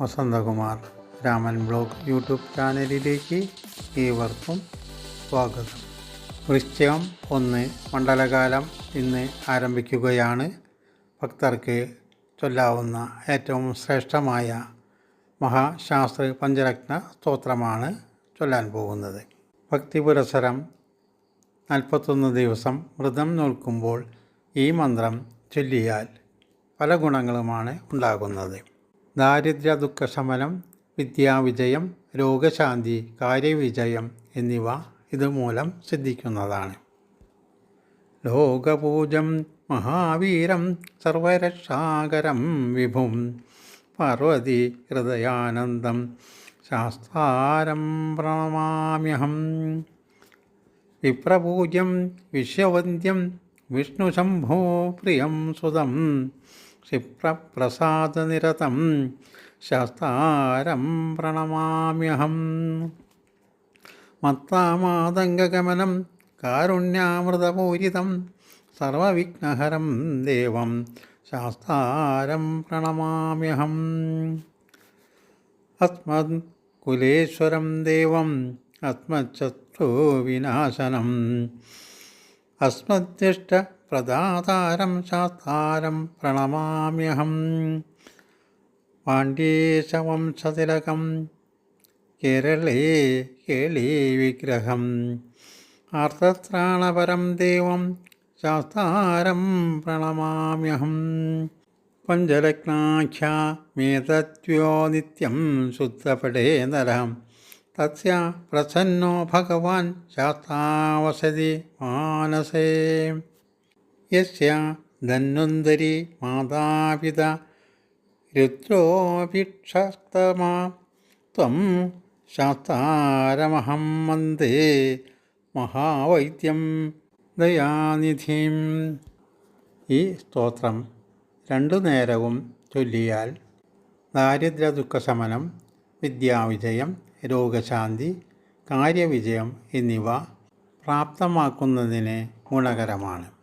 Vasanthakumar. Raman blog YouTube ചാനലിലേക്ക് ഏവർക്കും സ്വാഗതം. വൃശ്ചികം ഒന്ന് മണ്ഡലകാലം ഇന്ന് ആരംഭിക്കുകയാണ്. ഭക്തർക്ക് ചൊല്ലാവുന്ന ഏറ്റവും ശ്രേഷ്ഠമായ മഹാശാസ്ത്ര പഞ്ചരത്ന സ്തോത്രമാണ് ചൊല്ലാൻ പോകുന്നത്. ഭക്തി പുരസരം നാൽപ്പത്തൊന്ന് ദിവസം വ്രതം നോൽക്കുമ്പോൾ ഈ മന്ത്രം ചൊല്ലിയാൽ പല ഗുണങ്ങളുമാണ് ഉണ്ടാകുന്നത്. ദാരിദ്ര്യ ദുഃഖശമനം വിദ്യാവിജയം രോഗശാന്തി കാര്യവിജയം എന്നിവ ഇതുമൂലം സിദ്ധിക്കുന്നതാണ്. ലോകപൂജം മഹാവീരം സർവരക്ഷാകരം വിഭും പാർവതി ഹൃദയാനന്ദം ശാസ്താരം പ്രണമാമ്യഹം. വിപ്രപൂജ്യം വിശ്വവന്ദ്യം വിഷ്ണുശംഭോ പ്രിയം സുതം ക്ഷിപ്രപ്രസാദനിരതം ശാസ്താരം പ്രണമാമ്യഹം. മത്താമാതംഗമനം കാരുണ്യാമൃതപൂരിതം സർവവിഘ്നഹരം ദേവം ശാസ്താരം പ്രണമാമ്യഹം. അസ്മത് കുലേശ്വരം ദേവം അസ്മച്ചോ വിനാശനം അസ്മദ്ദിഷ്ടപ്രദാതാരം ശാസ്താരം പ്രണമാമ്യഹം. പാണ്ഡ്യേശവംശതിലകം കേരളേ കേളീ വിഗ്രഹം. ആർത്തത്രാണപരം ദൈവം ശാസ്താരം പ്രണമാമ്യഹം. പഞ്ചരത്നാഖ്യാമേതദ്യോ നിത്യം ശുദ്ധപടേ നരം തസ്യ പ്രസന്നോ ഭഗവാൻ ശാസ്താവസതി മാനസേ യസ്യ ധന്വന്തരി മാതാപിത രുദ്രോഭിക്ഷസ്തമാ ത്വം ശാസ്താരമഹം വന്ദേ മഹാവൈദ്യം ദയാനിധിം ഈ സ്തോത്രം രണ്ടു നേരവും ചൊല്ലിയാൽ ദാരിദ്ര്യ ദുഃഖശമനം വിദ്യാവിജയം രോഗശാന്തി കാര്യവിജയം എന്നിവ പ്രാപ്തമാക്കുന്നതിന് ഗുണകരമാണ്.